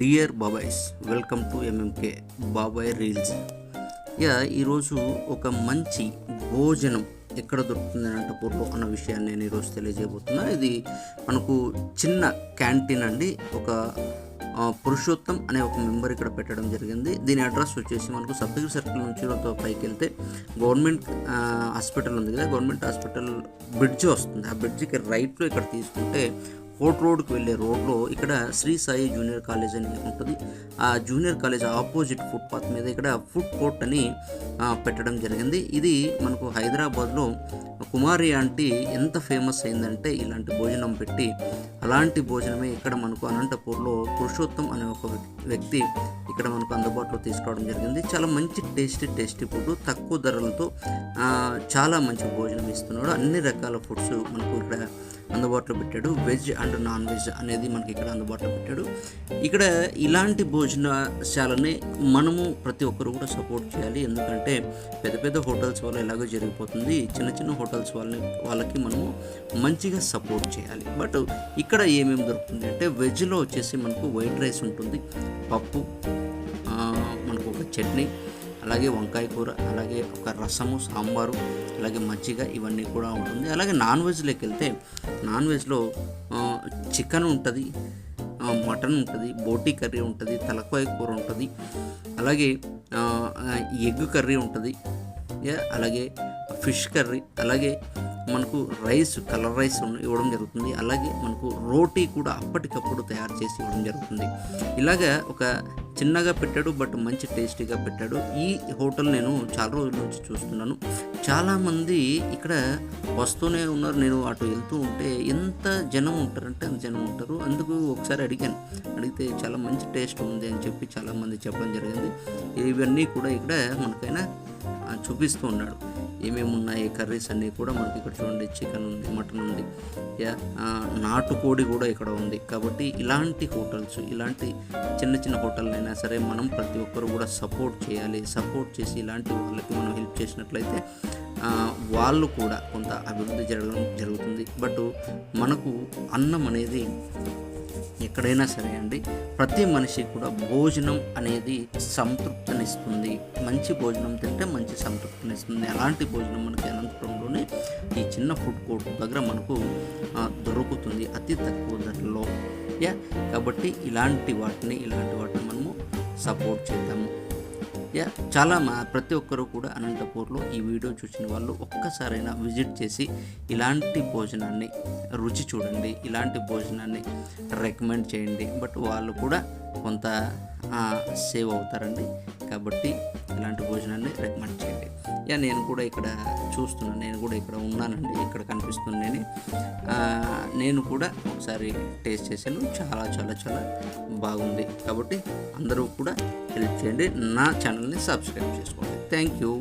Dear Babai's welcome to MMK Babai reels yeah ఈరోజు ఒక మంచి భోజనం ఎక్కడ దొరుకుతుంది అనంతపూర్లో అన్న విషయాన్ని నేను ఈరోజు తెలియజేయబోతున్నా. ఇది మనకు చిన్న క్యాంటీన్ అండి. ఒక పురుషోత్తం అనే ఒక మెంబర్ ఇక్కడ పెట్టడం జరిగింది. దీని అడ్రస్ వచ్చేసి మనకు సబ్సిడీ సర్కిల్ నుంచి పైకి వెళ్తే గవర్నమెంట్ హాస్పిటల్ ఉంది కదా. గవర్నమెంట్ హాస్పిటల్ బ్రిడ్జ్ వస్తుంది. ఆ బ్రిడ్జికి రైట్లో ఇక్కడ తీసుకుంటే ఫోర్ట్ రోడ్కి వెళ్ళే రోడ్లో ఇక్కడ శ్రీ సాయి జూనియర్ కాలేజ్ అని ఉంటుంది. ఆ జూనియర్ కాలేజ్ ఆపోజిట్ ఫుట్పాత్ మీద ఇక్కడ ఫుడ్ కోర్ట్ అని పెట్టడం జరిగింది. ఇది మనకు హైదరాబాద్లో కుమారి ఆంటీ ఎంత ఫేమస్ అయిందంటే ఇలాంటి భోజనం పెట్టి అలాంటి భోజనమే ఇక్కడ మనకు అనంతపూర్లో పురుషోత్తం అనే ఒక వ్యక్- వ్యక్తి ఇక్కడ మనకు అందుబాటులో తీసుకురావడం జరిగింది. చాలా మంచి టేస్టీ టేస్టీ ఫుడ్ తక్కువ ధరలతో చాలా మంచి భోజనం ఇస్తున్నాడు. అన్ని రకాల ఫుడ్స్ మనకు ఇక్కడ అందుబాటులో పెట్టాడు. వెజ్ అండ్ నాన్ వెజ్ అనేది మనకి ఇక్కడ అందుబాటులో పెట్టాడు. ఇక్కడ ఇలాంటి భోజనశాలని మనము ప్రతి ఒక్కరు కూడా సపోర్ట్ చేయాలి. ఎందుకంటే పెద్ద పెద్ద హోటల్స్ వల్ల ఎలాగో జరిగిపోతుంది. చిన్న చిన్న హోటల్స్ వాళ్ళని వాళ్ళకి మనము మంచిగా సపోర్ట్ చేయాలి. బట్ ఇక్కడ ఏమేమి దొరుకుతుంది అంటే వెజ్లో వచ్చేసి మనకు వైట్ రైస్ ఉంటుంది పప్పు మనకు ఒక చట్నీ అలాగే వంకాయ కూర అలాగే ఒక రసము సాంబారు అలాగే మజ్జిగ ఇవన్నీ కూడా ఉంటుంది. అలాగే నాన్ వెజ్లోకి వెళ్తే నాన్ వెజ్లో చికెన్ ఉంటుంది మటన్ ఉంటుంది బోటీ కర్రీ ఉంటుంది తలకాయ కూర ఉంటుంది అలాగే ఎగ్ కర్రీ ఉంటుంది అలాగే ఫిష్ కర్రీ అలాగే మనకు రైస్ కలర్ రైస్ ఇవ్వడం జరుగుతుంది. అలాగే మనకు రోటీ కూడా అప్పటికప్పుడు తయారు చేసి ఇవ్వడం జరుగుతుంది. ఇలాగా ఒక చిన్నగా పెట్టాడు బట్ మంచి టేస్టీగా పెట్టాడు. ఈ హోటల్ నేను చాలా రోజుల నుంచి చూస్తున్నాను. చాలామంది ఇక్కడ వస్తూనే ఉన్నారు. నేను అటు వెళ్తూ ఉంటే ఎంత జనం ఉంటారంటే అంత జనం ఉంటారు. అందుకు ఒకసారి అడిగాను. అడిగితే చాలా మంచి టేస్ట్ ఉంది అని చెప్పి చాలామంది చెప్పడం జరిగింది. ఇవన్నీ కూడా ఇక్కడ మనకైనా చూపిస్తూ ఉన్నాడు. ఏమేమి ఉన్నాయి కర్రీస్ అన్నీ కూడా మనకి ఇక్కడ చూడండి. చికెన్ ఉంది మటన్ ఉంది. యా నాటుకోడి కూడా ఇక్కడ ఉంది. కాబట్టి ఇలాంటి హోటల్స్ ఇలాంటి చిన్న చిన్న హోటల్ అయినా సరే మనం ప్రతి ఒక్కరు కూడా సపోర్ట్ చేయాలి. సపోర్ట్ చేసి ఇలాంటి వాళ్ళకి మనం హెల్ప్ చేసినట్లయితే వాళ్ళు కూడా కొంత అభివృద్ధి జరగడం జరుగుతుంది. బట్ మనకు అన్నం అనేది ఎక్కడైనా సరే అండి ప్రతి మనిషి కూడా భోజనం అనేది సంతృప్తినిస్తుంది. మంచి భోజనం తింటే మంచి సంతృప్తినిస్తుంది. అలాంటి భోజనం మనకి అనంతపురంలోనే ఈ చిన్న ఫుడ్ కోర్ట్ దగ్గర మనకు దొరుకుతుంది అతి తక్కువ ధరలో. యా కాబట్టి ఇలాంటి వాటిని ఇలాంటి వాటిని సపోర్ట్ చేద్దాము యా చాలా మా ప్రతి ఒక్కరు కూడా అనంతపూర్లో ఈ వీడియో చూసిన వాళ్ళు ఒక్కసారైనా విజిట్ చేసి ఇలాంటి భోజనాన్ని రుచి చూడండి ఇలాంటి భోజనాన్ని రికమెండ్ చేయండి. బట్ వాళ్ళు కూడా కొంత సేవ్ అవుతారండి. కాబట్టి యా నేను కూడా ఇక్కడ చూస్తున్నాను నేను కూడా ఇక్కడ ఉన్నానండి ఇక్కడ కనిపిస్తుంది నేను నేను కూడా ఒకసారి టేస్ట్ చేశాను చాలా చాలా చాలా బాగుంది. కాబట్టి అందరూ కూడా హెల్ప్ చేయండి నా ఛానల్ని సబ్స్క్రైబ్ చేసుకోండి. Thank you.